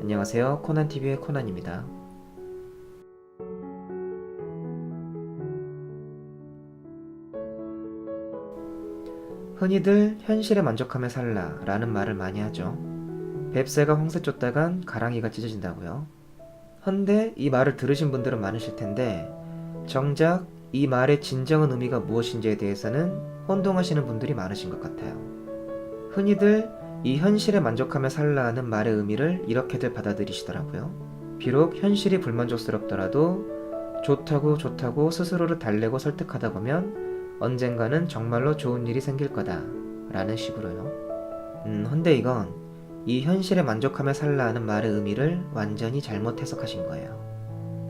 안녕하세요. 코난TV의 코난입니다. 흔히들 현실에 만족하며 살라 라는 말을 많이 하죠. 뱁새가 황새 쫓다간 가랑이가 찢어진다고요. 헌데 이 말을 들으신 분들은 많으실 텐데 정작 이 말의 진정한 의미가 무엇인지에 대해서는 혼동하시는 분들이 많으신 것 같아요. 흔히들 이 현실에 만족하며 살라는 말의 의미를 이렇게들 받아들이시더라고요. 비록 현실이 불만족스럽더라도 좋다고 좋다고 스스로를 달래고 설득하다 보면 언젠가는 정말로 좋은 일이 생길 거다 라는 식으로요. 음, 헌데 이건 이 현실에 만족하며 살라는 말의 의미를 완전히 잘못 해석하신 거예요.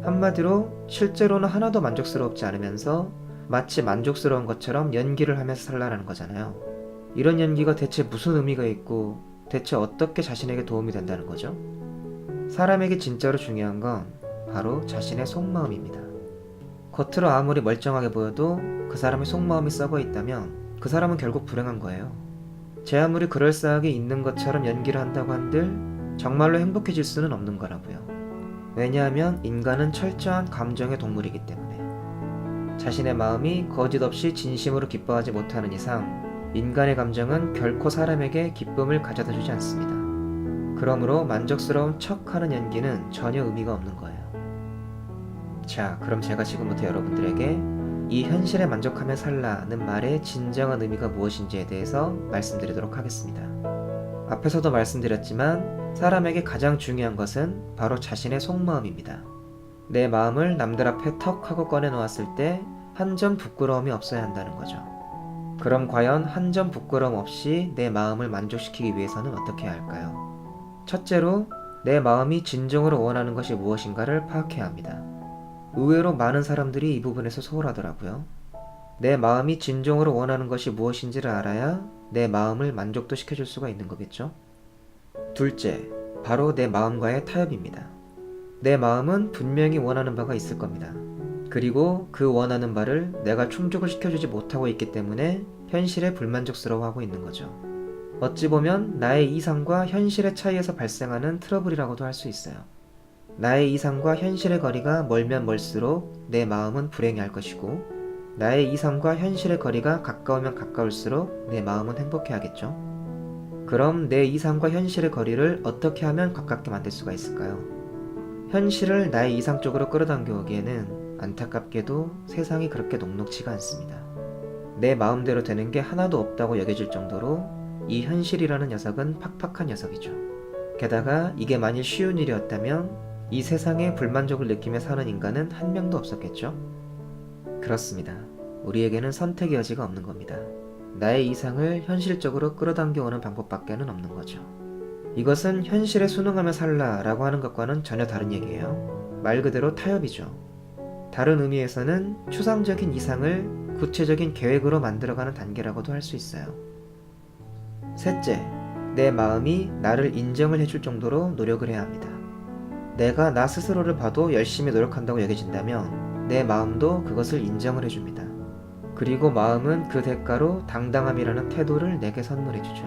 한마디로 실제로는 하나도 만족스럽지 않으면서 마치 만족스러운 것처럼 연기를 하면서 살라라는 거잖아요. 이런 연기가 대체 무슨 의미가 있고 대체 어떻게 자신에게 도움이 된다는 거죠? 사람에게 진짜로 중요한 건 바로 자신의 속마음입니다. 겉으로 아무리 멀쩡하게 보여도 그 사람의 속마음이 썩어 있다면 그 사람은 결국 불행한 거예요. 제 아무리 그럴싸하게 있는 것처럼 연기를 한다고 한들 정말로 행복해질 수는 없는 거라고요. 왜냐하면 인간은 철저한 감정의 동물이기 때문에 자신의 마음이 거짓 없이 진심으로 기뻐하지 못하는 이상 인간의 감정은 결코 사람에게 기쁨을 가져다 주지 않습니다. 그러므로 만족스러운 척 하는 연기는 전혀 의미가 없는 거예요. 자, 그럼 제가 지금부터 여러분들에게 이 현실에 만족하며 살라는 말의 진정한 의미가 무엇인지에 대해서 말씀드리도록 하겠습니다. 앞에서도 말씀드렸지만 사람에게 가장 중요한 것은 바로 자신의 속마음입니다. 내 마음을 남들 앞에 턱 하고 꺼내놓았을 때 한 점 부끄러움이 없어야 한다는 거죠. 그럼 과연 한 점 부끄러움 없이 내 마음을 만족시키기 위해서는 어떻게 해야 할까요? 첫째로 내 마음이 진정으로 원하는 것이 무엇인가를 파악해야 합니다. 의외로 많은 사람들이 이 부분에서 소홀하더라고요. 내 마음이 진정으로 원하는 것이 무엇인지를 알아야 내 마음을 만족도 시켜줄 수가 있는 거겠죠? 둘째, 바로 내 마음과의 타협입니다. 내 마음은 분명히 원하는 바가 있을 겁니다. 그리고 그 원하는 바를 내가 충족을 시켜주지 못하고 있기 때문에 현실에 불만족스러워하고 있는 거죠. 어찌 보면 나의 이상과 현실의 차이에서 발생하는 트러블이라고도 할 수 있어요. 나의 이상과 현실의 거리가 멀면 멀수록 내 마음은 불행해할 것이고, 나의 이상과 현실의 거리가 가까우면 가까울수록 내 마음은 행복해하겠죠. 그럼 내 이상과 현실의 거리를 어떻게 하면 가깝게 만들 수가 있을까요? 현실을 나의 이상 쪽으로 끌어당겨 오기에는 안타깝게도 세상이 그렇게 녹록지가 않습니다. 내 마음대로 되는 게 하나도 없다고 여겨질 정도로 이 현실이라는 녀석은 팍팍한 녀석이죠. 게다가 이게 만일 쉬운 일이었다면 이 세상에 불만족을 느끼며 사는 인간은 한 명도 없었겠죠? 그렇습니다. 우리에게는 선택의 여지가 없는 겁니다. 나의 이상을 현실적으로 끌어당겨 오는 방법밖에는 없는 거죠. 이것은 현실에 순응하며 살라라고 하는 것과는 전혀 다른 얘기예요. 말 그대로 타협이죠. 다른 의미에서는 추상적인 이상을 구체적인 계획으로 만들어가는 단계라고도 할 수 있어요. 셋째, 내 마음이 나를 인정을 해줄 정도로 노력을 해야 합니다. 내가 나 스스로를 봐도 열심히 노력한다고 여겨진다면 내 마음도 그것을 인정을 해줍니다. 그리고 마음은 그 대가로 당당함이라는 태도를 내게 선물해주죠.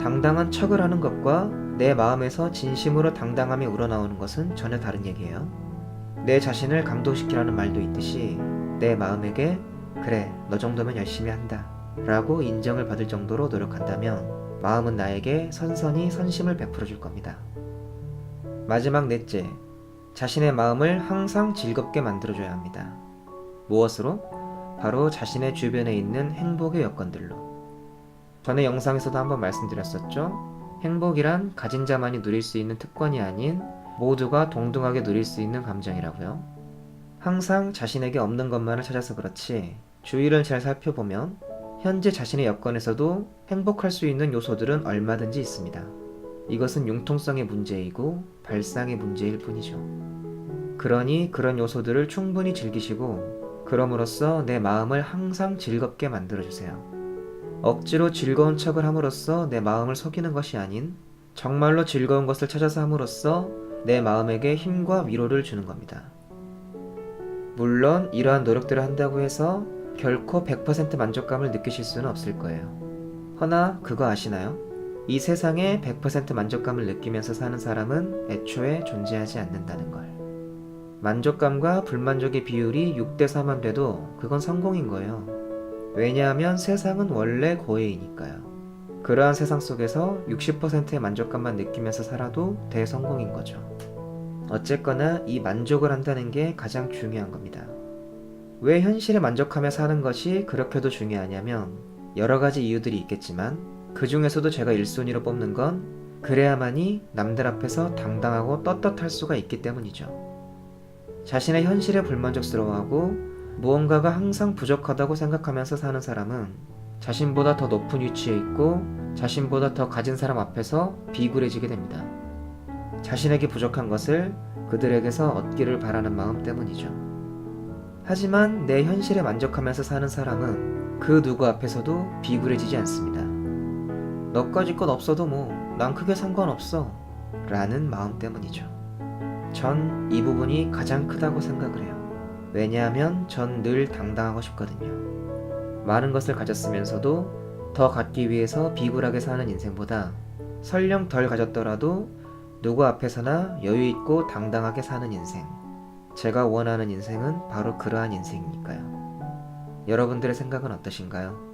당당한 척을 하는 것과 내 마음에서 진심으로 당당함이 우러나오는 것은 전혀 다른 얘기예요. 내 자신을 감동시키라는 말도 있듯이 내 마음에게 그래, 너 정도면 열심히 한다. 라고 인정을 받을 정도로 노력한다면 마음은 나에게 선선히 선심을 베풀어 줄 겁니다. 마지막 넷째, 자신의 마음을 항상 즐겁게 만들어줘야 합니다. 무엇으로? 바로 자신의 주변에 있는 행복의 여건들로. 전에 영상에서도 한번 말씀드렸었죠. 행복이란 가진 자만이 누릴 수 있는 특권이 아닌 모두가 동등하게 누릴 수 있는 감정이라고요. 항상 자신에게 없는 것만을 찾아서 그렇지 주위를 잘 살펴보면 현재 자신의 여건에서도 행복할 수 있는 요소들은 얼마든지 있습니다. 이것은 융통성의 문제이고 발상의 문제일 뿐이죠. 그러니 그런 요소들을 충분히 즐기시고 그럼으로써 내 마음을 항상 즐겁게 만들어주세요. 억지로 즐거운 척을 함으로써 내 마음을 속이는 것이 아닌 정말로 즐거운 것을 찾아서 함으로써 내 마음에게 힘과 위로를 주는 겁니다. 물론 이러한 노력들을 한다고 해서 결코 100% 만족감을 느끼실 수는 없을 거예요. 허나 그거 아시나요? 이 세상에 100% 만족감을 느끼면서 사는 사람은 애초에 존재하지 않는다는 걸. 만족감과 불만족의 비율이 6대 4만 돼도 그건 성공인 거예요. 왜냐하면 세상은 원래 고해이니까요. 그러한 세상 속에서 60%의 만족감만 느끼면서 살아도 대성공인 거죠. 어쨌거나 이 만족을 한다는 게 가장 중요한 겁니다. 왜 현실에 만족하며 사는 것이 그렇게도 중요하냐면 여러 가지 이유들이 있겠지만 그 중에서도 제가 1순위로 뽑는 건 그래야만이 남들 앞에서 당당하고 떳떳할 수가 있기 때문이죠. 자신의 현실에 불만족스러워하고 무언가가 항상 부족하다고 생각하면서 사는 사람은 자신보다 더 높은 위치에 있고 자신보다 더 가진 사람 앞에서 비굴해지게 됩니다. 자신에게 부족한 것을 그들에게서 얻기를 바라는 마음 때문이죠. 하지만 내 현실에 만족하면서 사는 사람은 그 누구 앞에서도 비굴해지지 않습니다. 너까지 것 없어도 뭐 난 크게 상관없어 라는 마음 때문이죠. 전 이 부분이 가장 크다고 생각을 해요. 왜냐하면 전 늘 당당하고 싶거든요. 많은 것을 가졌으면서도 더 갖기 위해서 비굴하게 사는 인생보다 설령 덜 가졌더라도 누구 앞에서나 여유 있고 당당하게 사는 인생. 제가 원하는 인생은 바로 그러한 인생이니까요. 여러분들의 생각은 어떠신가요?